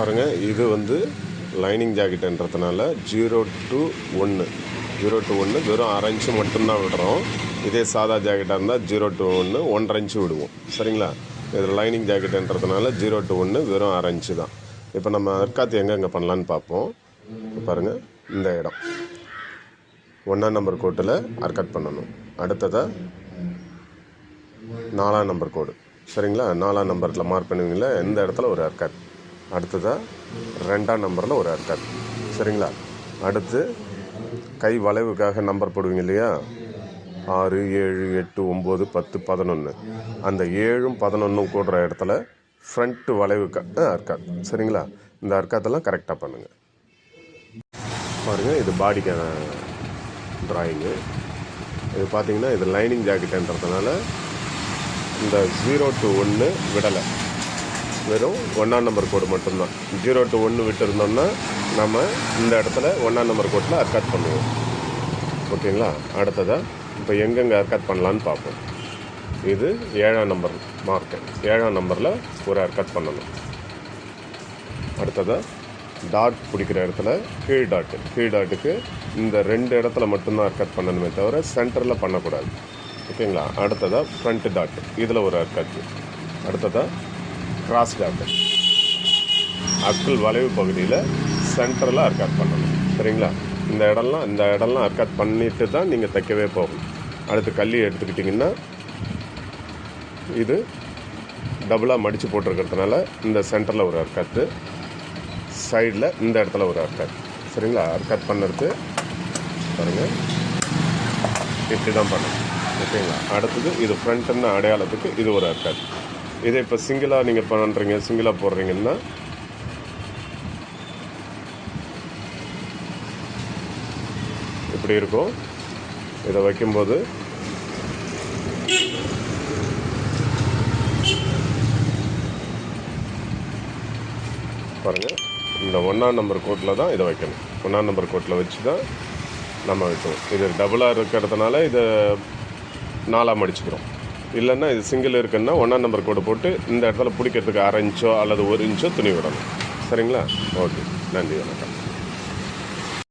பாருங்கள் இது வந்து லைனிங் ஜாக்கெட்டுன்றதுனால ஜீரோ டு ஒன்று ஜீரோ டு ஒன்று வெறும் அரை இன்ச்சு மட்டும்தான் விடுறோம். இதே சாதா ஜாக்கெட்டாக இருந்தால் ஜீரோ டு ஒன்று ஒன்றரை இன்ச்சு விடுவோம். சரிங்களா? இது லைனிங் ஜாக்கெட்டுன்றதுனால ஜீரோ டு ஒன்று வெறும் அரை இன்ச்சு தான். இப்போ நம்ம அற்காத்து எங்கெங்கே பண்ணலான்னு பார்ப்போம் பாருங்கள் இந்த இடம். ஒன்றாம் நம்பர் கோட்டில் அர்க்கட் பண்ணணும். அடுத்ததாக நாலாம் நம்பர் கோடு. சரிங்களா? நாலாம் நம்பரில் மார்க் பண்ணுவீங்களா இந்த இடத்துல ஒரு அர்க்கட் அடுத்ததாக ரெண்டாம் நம்பரில் ஒரு அர்க்கட் சரிங்களா? அடுத்து கை வளைவுக்காக நம்பர் போடுவீங்க இல்லையா? ஆறு ஏழு எட்டு ஒம்பது பத்து பதினொன்று அந்த ஏழும் பதினொன்றும் கூடுற இடத்துல ஃப்ரண்ட்டு வளைவுக்கு அர்க்காத் சரிங்களா? இந்த அர்க்காத்தெல்லாம் கரெக்டாக பண்ணுங்கள் பாருங்கள் இது பாடிக்கான ட்ராயிங்கு இது பார்த்தீங்கன்னா இது லைனிங் ஜாக்கெட்டுன்றதுனால இந்த ஜீரோ டு ஒன்று விடலை. வெறும் ஒன்றாம் நம்பர் கோடு மட்டும்தான். ஜீரோ டு ஒன்று விட்டுருந்தோம்னா நம்ம இந்த இடத்துல ஒன்றாம் நம்பர் கோட்டில் அர்க்காட் பண்ணுவோம். ஓகேங்களா? அடுத்ததாக இப்போ எங்கெங்கே அர்க்காட் பண்ணலான்னு பார்ப்போம். இது ஏழாம் நம்பர் மார்க்கு ஏழாம் நம்பரில் ஒரு அர்க்காட் பண்ணணும். அடுத்ததாக டாட் பிடிக்கிற இடத்துல கீழ் டாட்டு கீழ் டாட்டுக்கு இந்த ரெண்டு இடத்துல மட்டும்தான் அர்க்கட் பண்ணணுமே தவிர சென்டரில் பண்ணக்கூடாது. ஓகேங்களா? அடுத்ததாக ஃப்ரண்ட் டாட் இதில் ஒரு அர்க்கட்டு அடுத்ததாக கிராஸ் டாட்டு அக்கல் வளைவு பகுதியில் சென்டரில் அர்க்காட் பண்ணணும். சரிங்களா? இந்த இடம்லாம் இந்த இடம்லாம் அர்க்காட் பண்ணிட்டு தான் நீங்கள் தைக்கவே போகணும். அடுத்து கல்லி எடுத்துக்கிட்டிங்கன்னா இது டபுளாக மடித்து போட்டிருக்கிறதுனால இந்த சென்டரில் ஒரு அர்க்காத்து சைடில் இந்த இடத்துல ஒரு அர்க்கட் சரிங்களா? அர்க்கட் பண்ணுறது பாருங்கள் இப்படி தான் பண்ணணும். ஓகேங்களா? அடுத்தது இது ஃப்ரண்ட்டுன்னு அடையாளத்துக்கு இது ஒரு அர்க்கட் இதை இப்போ சிங்கிளாக நீங்கள் பண்ணுறீங்க சிங்கிளாக போடுறீங்கன்னா இப்படி இருக்கும். இதை வைக்கும்போது பாருங்கள் இந்த ஒன்றாம் நம்பர் கோட்டில் தான் இதை வைக்கணும். ஒன்றாம் நம்பர் கோட்டில் வச்சு தான் நம்ம வைக்கணும். இது டபுளாக இருக்கிறதுனால இதை நாலாக மடிச்சுக்கிறோம் இல்லைன்னா இது சிங்கிள் இருக்குன்னா ஒன்றாம் நம்பர் கோடு போட்டு இந்த இடத்துல பிடிக்கிறதுக்கு அரை இன்ச்சோ அல்லது ஒரு இன்ச்சோ துணி விடணும். சரிங்களா? ஓகே. நன்றி வணக்கம்.